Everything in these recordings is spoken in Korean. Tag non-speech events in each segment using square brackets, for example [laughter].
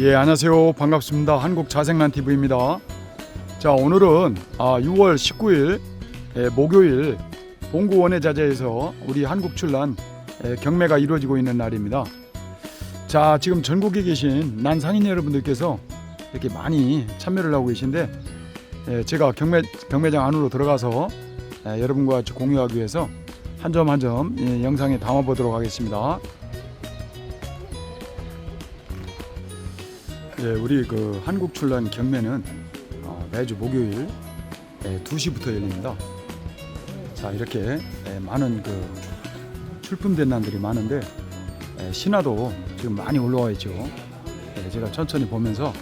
예, 안녕하세요. 반갑습니다. 한국 자생란 TV입니다. 자, 오늘은 아, 6월 19일 예, 목요일 봉구 원예자재에서 우리 한국 출란 예, 경매가 이루어지고 있는 날입니다. 자, 지금 전국에 계신 난 상인 여러분들께서 이렇게 많이 참여를 하고 계신데 예, 제가 경매 경매장 안으로 들어가서 예, 여러분과 공유하기 위해서 한 점 한점 영상에 담아 보도록 하겠습니다. 예, 우리 그 한국 출란 경매는 어, 매주 목요일 예, 2시부터 열립니다. 자, 이렇게 예, 많은 그 출품된 난들이 많은데 예, 신화도 지금 많이 올라와 있죠. 예, 제가 천천히 보면서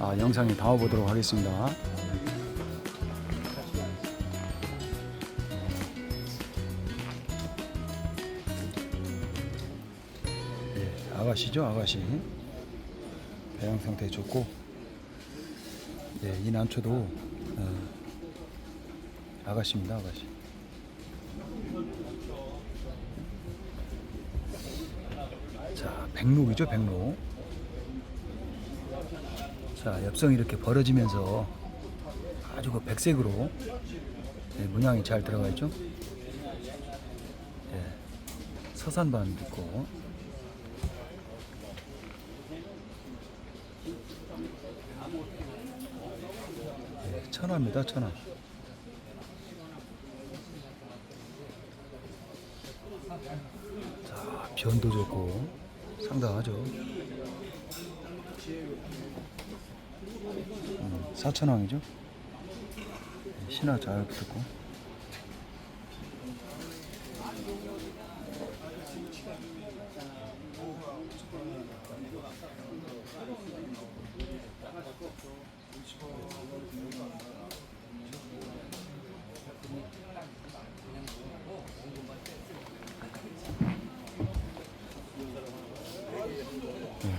아, 영상에 담아 보도록 하겠습니다. 예, 아가씨죠, 아가씨. 배양 상태 좋고 예, 이 난초도 어, 아가씨입니다 아가씨. 자 백록이죠 백록. 자 엽성이 이렇게 벌어지면서 아주 그 백색으로 예, 문양이 잘 들어가 있죠? 예, 서산반 있고 예, 천화입니다, 천화. 자, 변도 좋고 상당하죠. 음, 사천왕이죠. 예, 신화 잘 붙었고.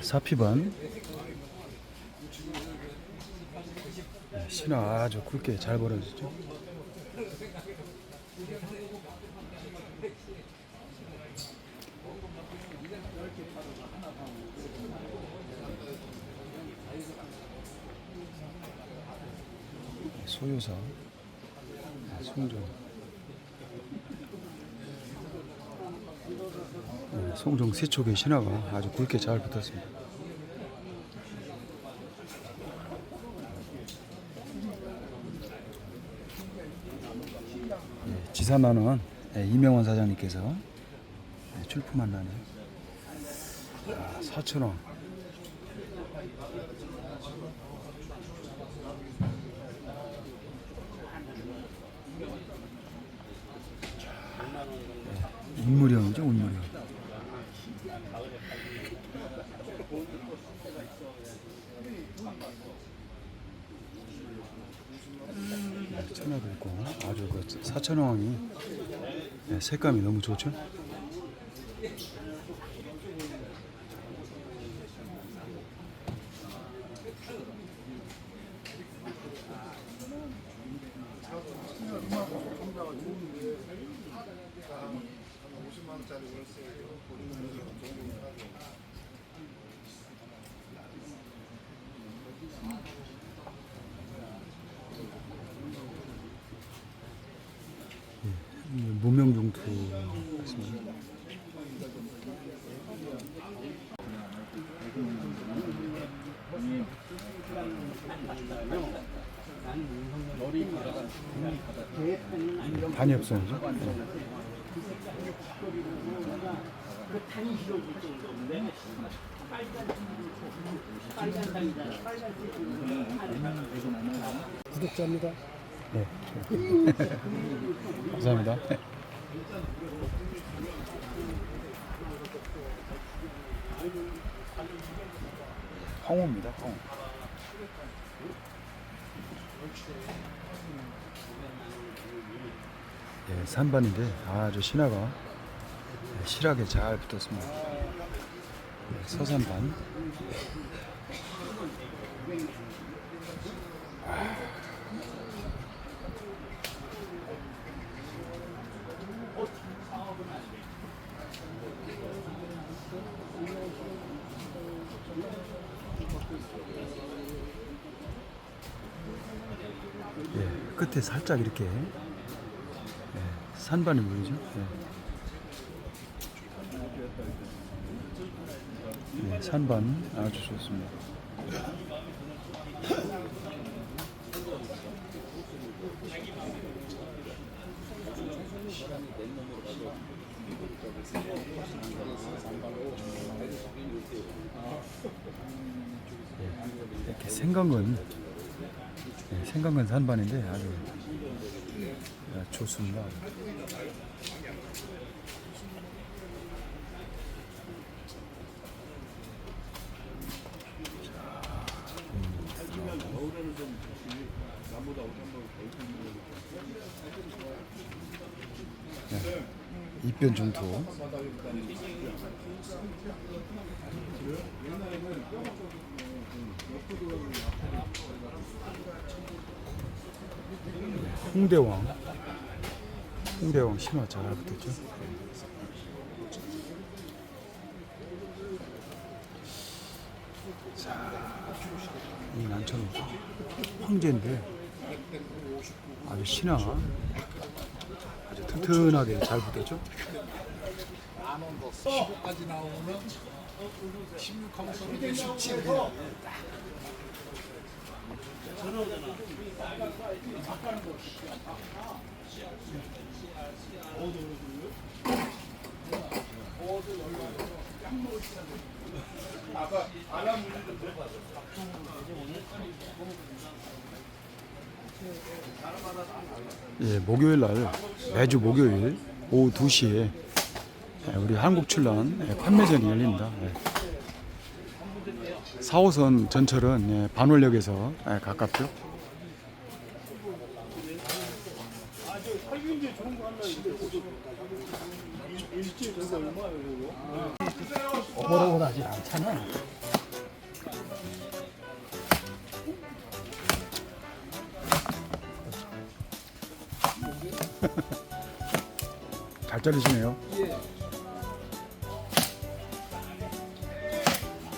사피반. 예, 신화 아주 굵게 잘 벌어지죠. 소요사, 아, 송정, 송정 세척의 신화가 아주 굵게 잘 붙었습니다. 네, 지사만원 네, 이명원 사장님께서 네, 출품한 난이에요. 아, 4천원. 운무령이죠, 운무령. 네, 천하도 있고 아주 그 사천왕이 네, 색감이 너무 좋죠. 무명중투 같습니다. 단이. 네. 구독자입니다. 네. [laughs] 감사합니다. 황호입니다. 황호. 예, 산반인데 아주 신화가 예, 실하게 잘 붙었습니다. 예, 서산반. 끝에 살짝 이렇게 예, 산반이 보이죠? 예. 예, 산반 아주 좋습니다. 이렇게 생강근 예, 생강근 산반인데 아주 예, 좋습니다. 네, 입변 중투 홍대왕 홍대왕 신화 잘 붙었죠 자이 난처는 황제인데 아주 신화 아주 튼튼하게 잘 붙었죠 15까지 나오는 16하고 17. 예, 목요일 날 매주 목요일 오후 2시에 우리 한국출란 예, 판매전이 열립니다. 예. 4호선 전철은 예, 반월역에서 예, 가깝죠. 오버로우하지 않잖아. [laughs] 잘 자르시네요.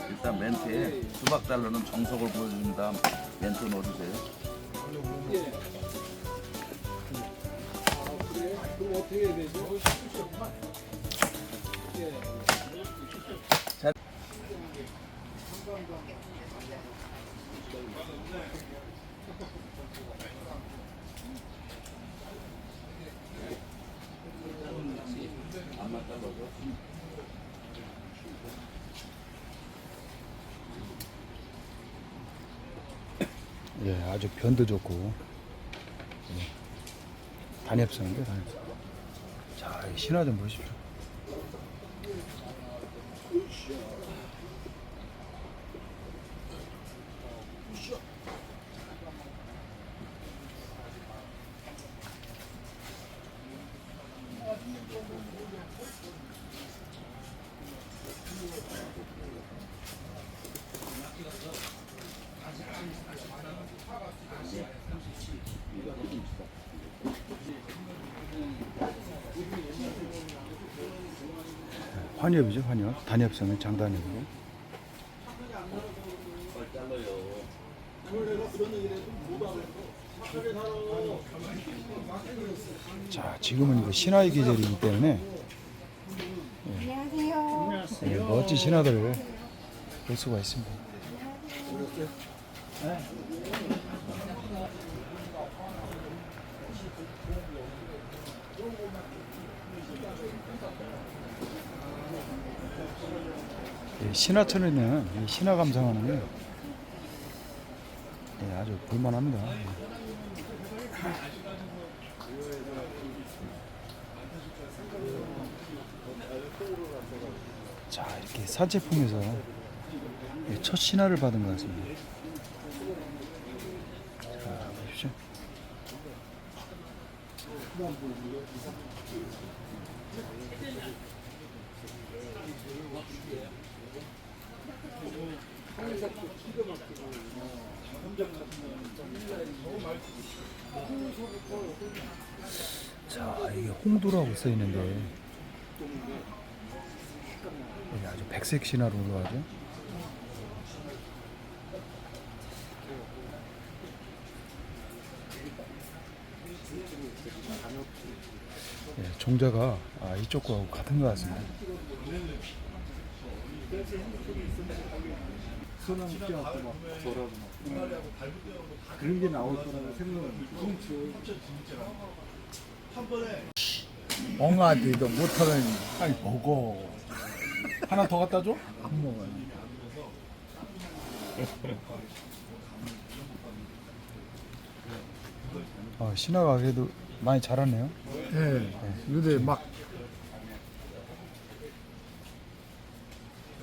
일단 멘트에 수박 달러는 정석을 보여줍니다. 멘트 넣어주세요. 예, 아주 변도 좋고 예. 단엽성인데 단엽성. 신화 좀 보십시오. 환엽이죠, 환엽. 단엽성은 장단엽이고. 자, 지금은 이거 신화의 계절이기 때문에 안녕하세요. 예, 멋진 신화들을 볼 수가 있습니다. 예, 신화천에는 이 신화 감상하는 게 예, 아주 볼만합니다. 예. 자 이렇게 예, 첫 신화를 받은 것 같습니다. 자 보십시오. 자 이게 홍도라고 써 있는데 이게 아주 백색 신화로 올라가죠. 예, 종자가 아, 이쪽하고 같은 것 같습니다. 소나무 떼갖고 막 돌아도 막 그런 게 나올 거라고 생각은 엉아지도 못하는 아니 먹어. 하나 더 갖다 줘? 안 먹어요. 아, 신화가 그래도 많이 자랐네요. 예. 근데 막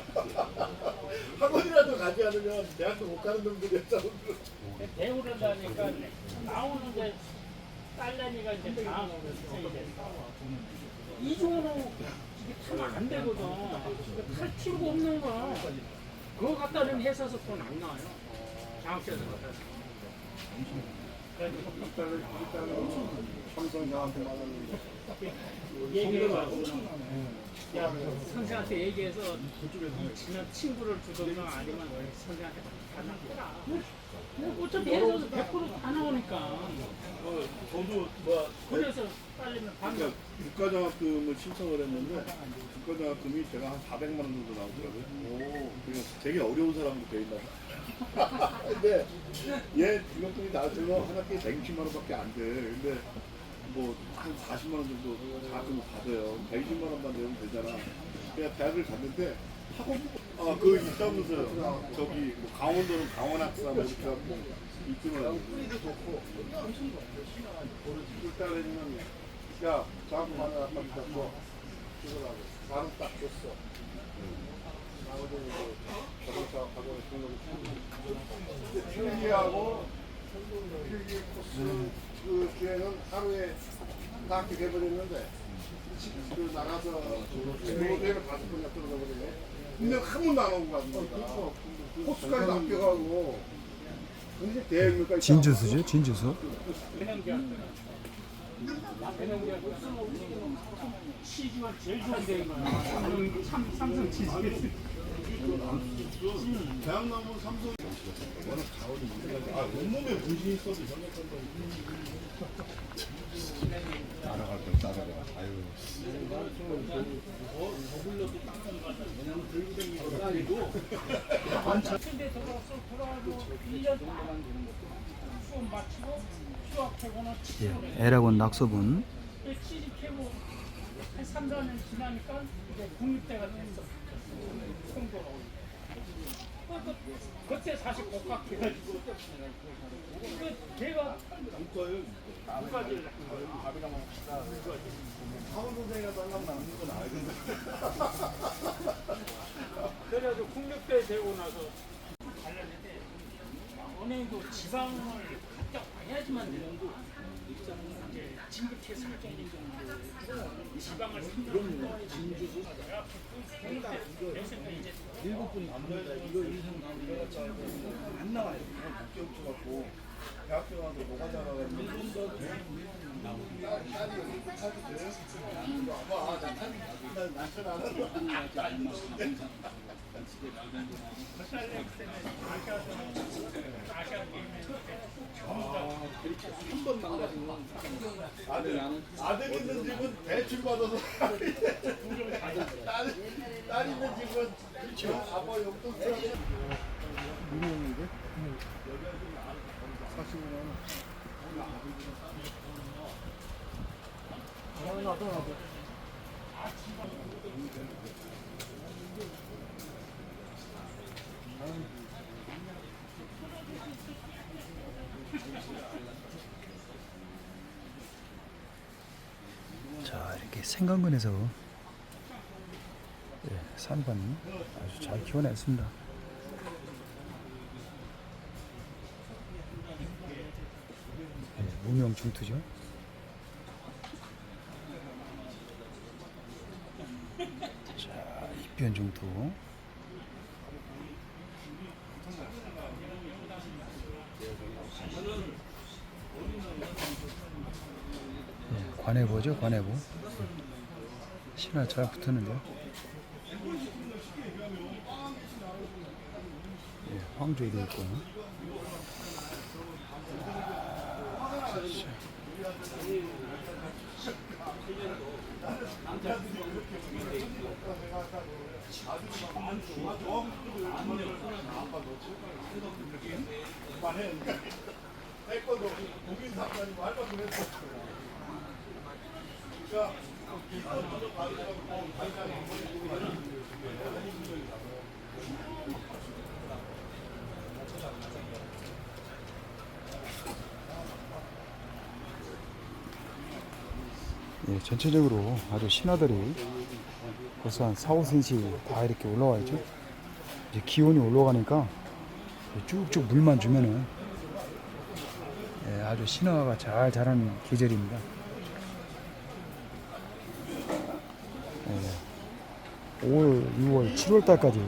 [laughs] 학원이라도 가지 않으면 대학도 못 가는 놈들이었다고. 배우려다니까 나오는데 딸내미가 이제 다 이제 이중으로 이게 타면 안 되거든. 탈 필요가 없는 거야. 그거 갖다 는 회사에서 돈 안 나와요. 장학회에서 갖다. 얘기해가지고 야 선생한테 얘기해서 지난 친구를 주든가 아니면 선생한테 받아라. 뭐 어차피 해서 100%다 나오니까. 저도 뭐 그래서 딸리면 반가. 그러니까 국가장학금을 신청을 했는데 국가장학금이 제가 한 400만 원 정도 나오더라고요. 오, 그냥 되게 어려운 사람도 돼 있나 봐. 근데 얘 등록금이 나중에 한 학기에 120만 원밖에 안 돼. 근데 뭐한 40만 원 정도 자금을 받아요. 120만 원만 내면 되잖아. 그냥 대학을 갔는데 학원 아그 있다면서요. 저기 뭐 강원도는 강원학사 뭐 이렇게 하고 있더만 뿌리도 좋고 일단은 야 자꾸 하나 아까 잡고 이거라고 나는 딱 줬어. 나머지는 이제 자동차 학원에 등록을 필기하고 필기 코스 그 기회는 하루에 다 학기 돼버렸는데 그 나가서 모델을 다섯 번이나 떨어져버리네. 근데 한 번도 안 오고 갔습니다. 코스까지 낚여가고 근데 대학교까지 진주수죠, 진주수. 치즈가 제일 좋은 삼, 삼성 치즈. 대학 나무 삼성 워낙 가을이 아 온몸에 문신이 있어도 전역한다 따라갈 걸 따라가 아유 근데 돌아와서 돌아와도 1년 수업 마치고 휴학하고는 예, 에라곤 낙서분. 취직하고 한 3, 4년 지나니까 이제 국립대가 됐어. 그, 그, 그때 사실 복학해가지고. 그, 걔가 국가를 하원 선생이라도 하려면 남는 건 알겠는데 그래가지고 국립대 되고 나서 관련인데 은행도 지방을 갔다 와야지만 되는 거 진급해 설정이 지방을 그럼 진주도 내가 그때 이제 일곱 분 남는다 이거 인생 남는 안 나와요 그냥 늦게 붙여갖고 대학교 가서 뭐가 잘하가지고 딸이 딸이 여기 딸이 돼요? 아 빠나 딸이 난 남편 안 하는 아들 있는 집은 대출 받아서 딸, 딸 있는 집은 그렇죠. 아빠 용돈 쓰라고 유명인데? 45만 원. 나도 나도. 자, 이렇게 생강근에서 예, 산반 아주 잘 키워냈습니다. 예, 무명 중투죠. 자, 변중도 예, 관해보죠 관해보. 신화 잘 붙었는데요. 예, 황조도 있고 예, 전체적으로 아주 신화들이 벌써 한 4, 5cm 다 이렇게 올라와 있죠. 이제 기온이 올라가니까 쭉쭉 물만 주면은 예, 아주 신화가 잘 자라는 계절입니다. 5월, 6월, 7월 달까지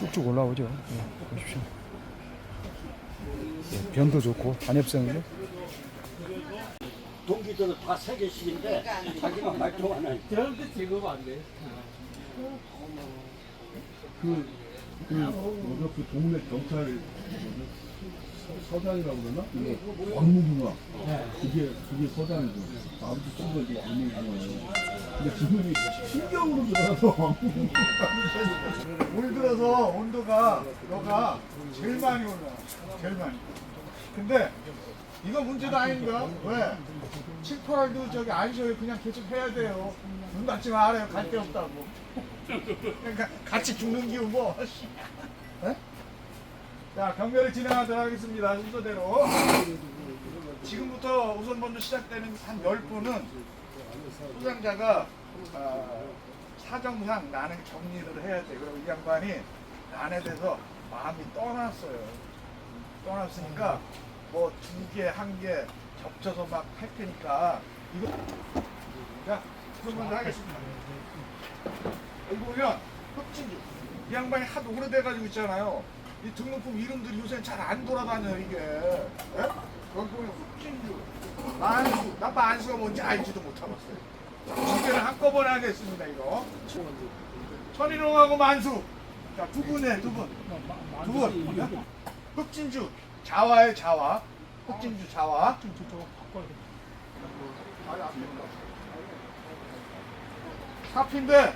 쭉쭉 올라오죠. 예, 보십시오. 예, 변도 좋고 단엽성이죠. 동기들은 다 세 개씩인데 자기만 말도 안 해. 저런데 제거가 안 돼. 그, 그, 뭐죠? 그 동네 경찰 서장이라고 그러나? 이거 왕무궁화. 그게, 그게 서장이죠. 아무튼 쓴거 이제 왕무궁화예요. 근데 지금이 신경으로 들어가서 왕무궁화. 올 들어서 온도가 너가 제일 많이 올라 제일 많이 근데 이거 문제도 아닌가 왜 7, 8월도 저기 안 쉬어요 그냥 계속 해야 돼요 눈 닫지 말아요 갈 데 없다고 그러니까 같이 죽는 기운 뭐 에? 자 경매를 진행하도록 하겠습니다 순서대로 지금부터 우선 먼저 시작되는 한 10분은 소장자가 아, 사정상 나는 격리를 해야 돼. 그리고 이 양반이 난에 대해서 마음이 떠났어요. 떠났으니까 뭐 두 개, 한 개 겹쳐서 막 할 테니까 이거 자, 우선 먼저 하겠습니다. 여기 보면 흑진주 이 양반이 하도 오래돼가지고 있잖아요. 이 등록금 이름들이 요새 잘 안 돌아다녀요 이게. 예? 여기 보면 흑진주, 만수, 나 만수가 뭔지 알지도 못하겠어요. 두 개를 한꺼번에 하겠습니다 이거. 천일홍하고 만수. 자, 두 분에 두 분. 두 분. 흑진주. 자와의 자와. 흑진주 자와. 사피인데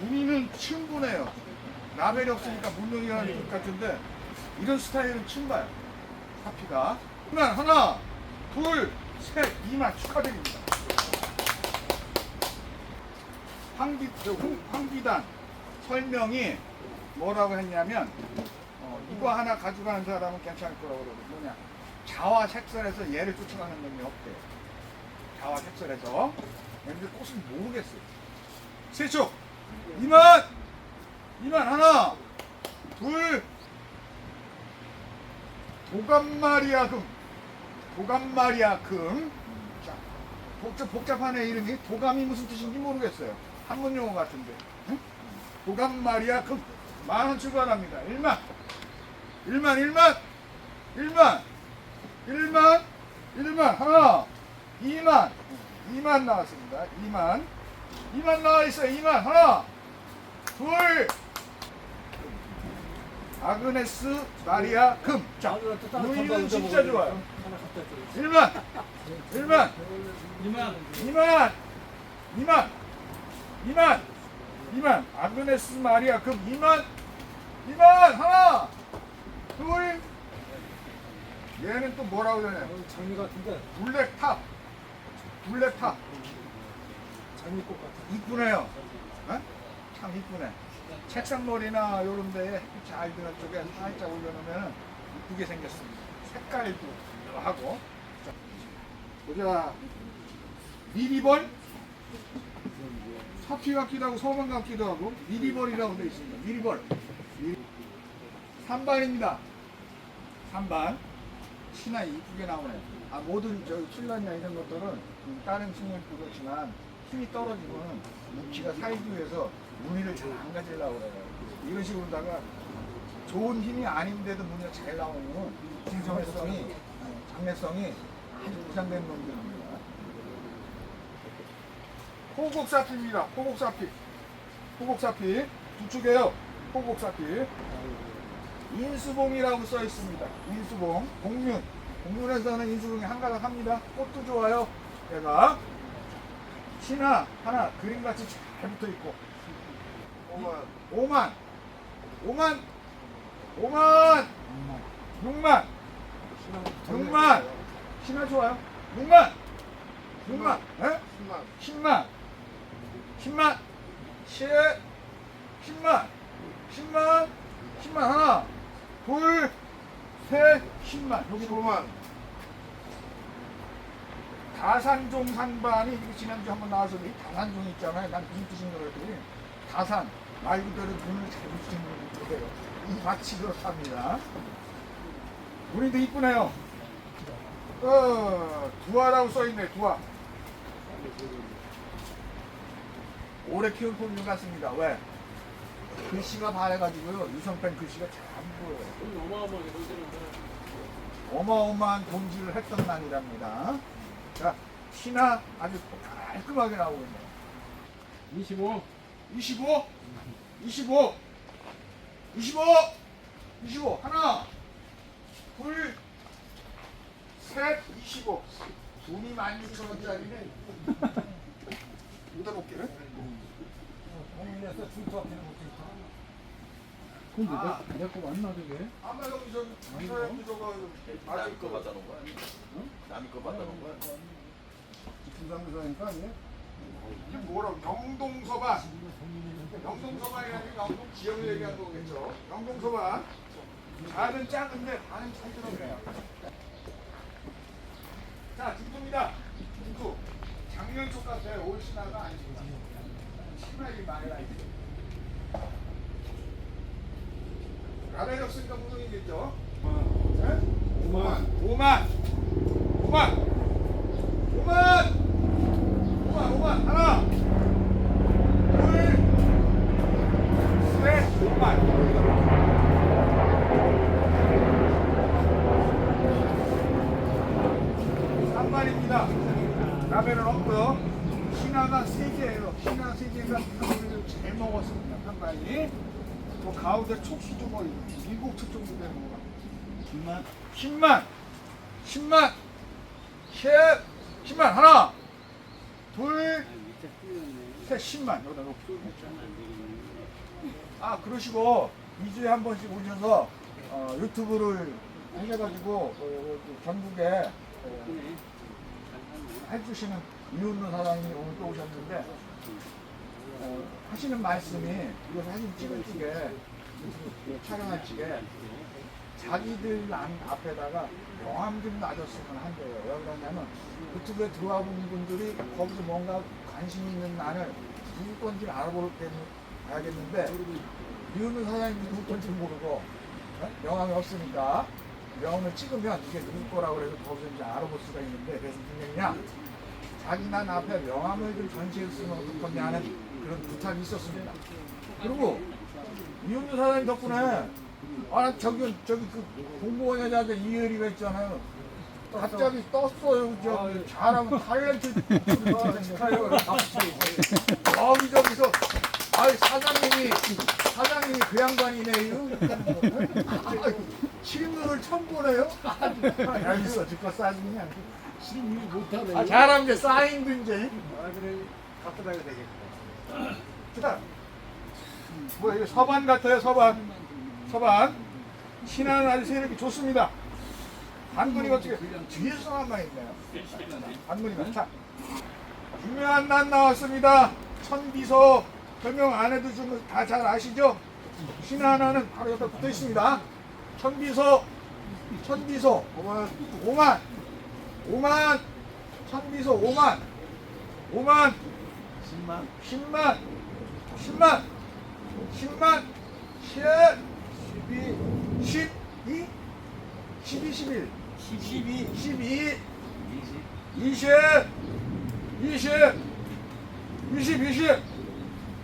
무늬는 친분해요. 라벨이 없으니까 문명이라는 뜻 같은데 이런 스타일은. 사피가. 그러면 하나, 둘, 셋, 이만 축하드립니다. 황기, 황- 황기단 설명이 뭐라고 했냐면 어, 이거 하나 가져가는 사람은 괜찮을 거라고 그러고 뭐냐 자와 색설에서 얘를 쫓아가는 놈이 없대요 자와 색설에서 근데 꽃은 모르겠어요 세초 이만 이만 하나. 둘. 도감마리아 금. 도감마리아 금. 자, 복잡, 복잡하네 이름이. 도감이 무슨 뜻인지 모르겠어요. 한문 용어 같은데. 응? 도감마리아 금. 만원 출발합니다. 1만. 1만 1만. 1만. 1만. 1만. 하나. 2만. 2만 나왔습니다. 2만. 2만 나와 있어요. 2만. 하나. 둘 아그네스 마리아 금 자 우리는 진짜 좋아요. 1만 1만. 2만. 2만 2만 2만 2만. 아그네스 마리아 금 2만 2만. 하나 둘. 얘는 또 뭐라고 그러냐 장미 같은데? 블랙탑. 블랙탑. 장미꽃 같은. 이쁘네요. 어? 참 이쁘네 책상머리나 요런 데에 잘 드는 쪽에 살짝 올려놓으면 이쁘게 생겼습니다. 색깔도 하고. 자, 보자. 미리벌? 사피 같기도 하고 서만 같기도 하고 미리벌이라고 되어 있습니다. 미리벌. 미리. 3반입니다. 3반. 신화 이쁘게 나오네. 아, 모든 저 출란이나 이런 것들은 음, 다른 식물도 그렇지만 힘이 떨어지면 묵치가 살기 위해서 무늬를 잘 안 가지려고 그래요. 이런 식으로다가 좋은 힘이 아닌데도 무늬가 잘 나오면 진정성이, 장래성이 아주 보장된 놈들입니다. 호곡사피입니다. 호곡사피. 호곡사피. 두 축에요. 호곡사피. 인수봉이라고 써 있습니다. 인수봉. 공륜. 공륜에서는 인수봉이 한가닥 합니다. 꽃도 좋아요. 얘가. 신화 하나 그림같이 잘 붙어 있고. 5만. 5만. 5만. 5만. 6만. 6만. 신화 좋아요. 6만. 6만. 에? 10만. 10만. 10. 10만. 10만. 10만 하나. 둘. 셋. 10만. 여기 5만. 다산종 상반이 지난주 한번 나왔었는데 이 다산종 있잖아요. 난 무슨 뜻인가 그랬더니 다산 말 그대로 눈을 잘 붙이는 거예요. 이 밭이 그렇답니다. 우리도 이쁘네요. 어, 두화라고 써있네, 두화. 오래 키운 폼류 같습니다. 왜? 글씨가 바래가지고요. 유성팬 글씨가 잘 안 보여요. 어마어마한 돈질을 했던 날이랍니다. 자, 신화 아주 깔끔하게 나오고 있네요. 25. 25, 25, 25, 25. 하나, 둘, 셋, 25. 돈이 많이 천 원짜리네. 묻어볼게. 공인에서 중투 앞에는 못했다 근데 아. 내, 내거 맞나 저게? 아마 여기 저기 저기 저거 남이 거 받아 놓은 거야? 남이 거 받아 놓은 거야? 부산부사니까 이게 이게 뭐라고? 영동서반. 영동서반이라는 게 영동 지역을 얘기한 거겠죠. 영동서반. 작은 작은데 반은 잘 들어가요. 자 진투입니다. 진투 작년 초 같아요. 올 신화가 아닙니다. 나 있어요 라벨 없으니까 무동이겠죠? 네? 5만. 5만. 5만. 5만 5만 라벨은 없고요. 신화가 3개예요. 신화 3개가 한마리를 잘 먹었습니다. 한 마리. 또 가운데 촉수 주머니 일곱 촉 정도 되는 거 10만. 10만. 10만. 10 10만. 하나 둘 셋 10만. 여기다 놓고. 아 그러시고 2주에 한 번씩 오셔서 어, 유튜브를 하셔가지고 어, 그 전국에 어, 해주시는 이웃노 사장님이 오늘 또 오셨는데 어, 하시는 말씀이 이거 사진 찍을 적에 촬영할 적에 자기들 안- 앞에다가 명함 좀 놔줬으면 한대요. 왜 그러냐면 유튜브에 들어와 본 분들이 거기서 뭔가 관심 있는 나를 누구 건지 알아보겠는데 이웃노 사장님이 누구 건지 모르고 어? 명함이 없으니까 명함을 찍으면 이게 누구 거라고 그래서 거기서 이제 알아볼 수가 있는데 그래서 얘기냐 자기 난 앞에 명함을 좀 전시했으면 어떻겠냐 하는 그런 부탁이 있었습니다. 그리고 이윤주 사장님 덕분에 아 저기 저기 그 공무원 여자들 이혜리가 있잖아요. 갑자기 떴어요. [laughs] 저기 잘하면 탤런트 축하해요. 여기저기서 아 사장님이 사장님이 그 양반이네요. 실물을 처음 보네요. 알겠어, 듣고 싸지냐. 실물 못하네. 아, 잘하면 이제 사인도 이제. 아 그래 갖다 다야 되겠다. 그다음 뭐야 이거 서반 같아요 서반 서반 신하는 아주 세력이 좋습니다. 반군이가 어떻게 뒤에서 한만 있네요. 반군이가 자 유명한 난 나왔습니다. 천비서 별명 안 해도 좀 다 잘 아시죠? 신하나는 바로 옆에 붙어 있습니다. 천비서 천비서 5만 5만 5만 천비서 5만 5만 10만. 10만 10만 10만 10 12 12 12 11 12 12 20 20 20 20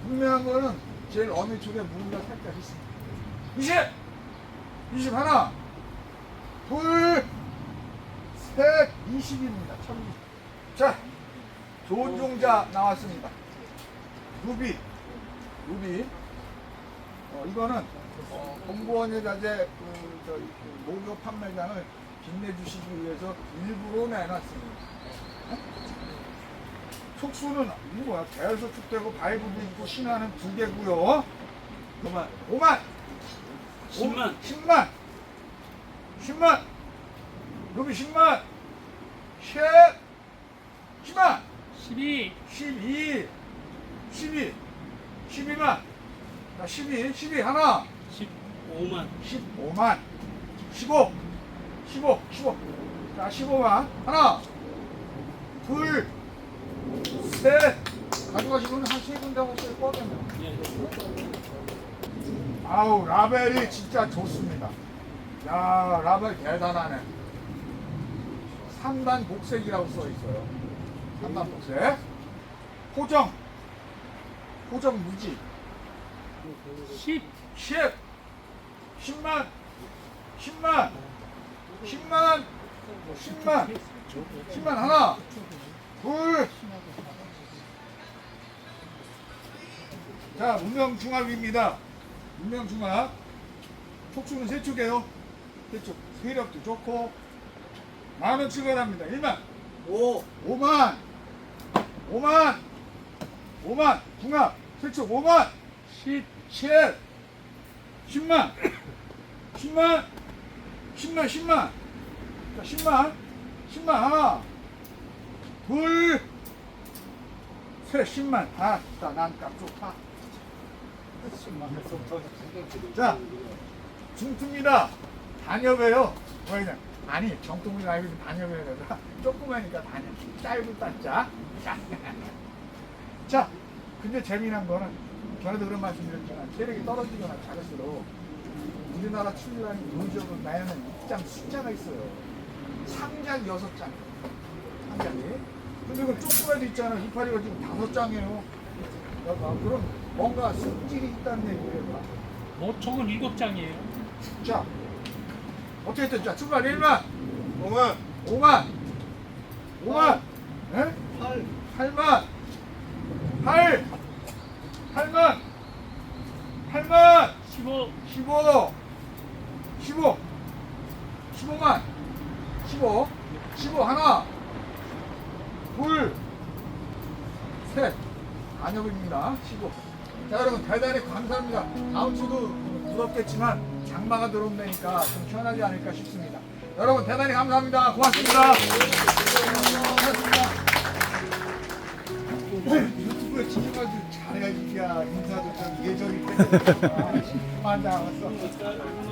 분명한 거는 제일 어느 쪽에 뭔가 살짝 있습니다. 20 20 하나. 둘 셋 20입니다. 자 좋은 종자 나왔습니다. 루비. 루비. 어, 이거는 어, 공무원의 자재 그, 저희, 그 목요 판매장을 빛내주시기 위해서 일부러 내놨습니다. 어? 속수는 뭐야? 대여섯 축되고 바이브도 있고 신화는 두 개고요. 5만, 5만, 10만. 10만, 10만, 루비 10만, 쉐, 10만, 12 12, 12, 12만, 자 12, 12 하나. 15만. 15만. 15 15 15 자, 15만. 하나 둘 셋. 가져가시면 한세 군데 하고 쓸 거거든요. 아우 라벨이 진짜 좋습니다. 야 라벨 대단하네. 3단 복색이라고 써 있어요. 3단 복색. 포정. 포정 무지. 10 10 10만 10만 10만 10만 10만 하나 둘 자, 문명중학입니다. 문명중학. 촉수는 세 축이에요. 세 축. 세력도 좋고. 만원 출발합니다. 1만. 5. 5만. 5만. 5만. 중학. 세 축. 5만. 10. 10. 10만. 10만. 10만. 10만. 자, 10만. 10만. 하나. 둘. 셋. 10만. 아, 자, 난값 좋다. 자, 중투입니다. 단엽이에요. 뭐냐? 아니, 정통이 아니고 단엽이에요. 조그마니까 단엽. 짧은 단자. 자. [laughs] 자, 근데 재미난 거는 전에도 그런 말씀드렸지만 체력이 떨어지거나 작을수록 우리나라 출란이 요즘은 나에는 입장 숫자가 있어요. 상장 여섯 장. 상장이. 근데 그 조그마도 있잖아. 이파리가 지금 다섯 장이에요. 아, 그럼 뭔가 성질이 있다는 얘기예요. 모총은 7장이에요 자, 어떻게 했죠? 자, 출발 1만, 5만, 5만, 5만, 예? 8, 8만, 8, 8만, 8만, 15 15, 15, 15만, 15, 15 하나, 둘, 셋, 안역입니다. 15. 자 여러분 대단히 감사합니다. 다음 주도 부럽겠지만 장마가 들어온다니까 좀 시원하지 않을까 싶습니다. 여러분 대단히 감사합니다. 고맙습니다. 고맙습니다. 유튜브에 찍어가지고 잘해야지 야 인사도 좀 예절이 때문에 만당했어.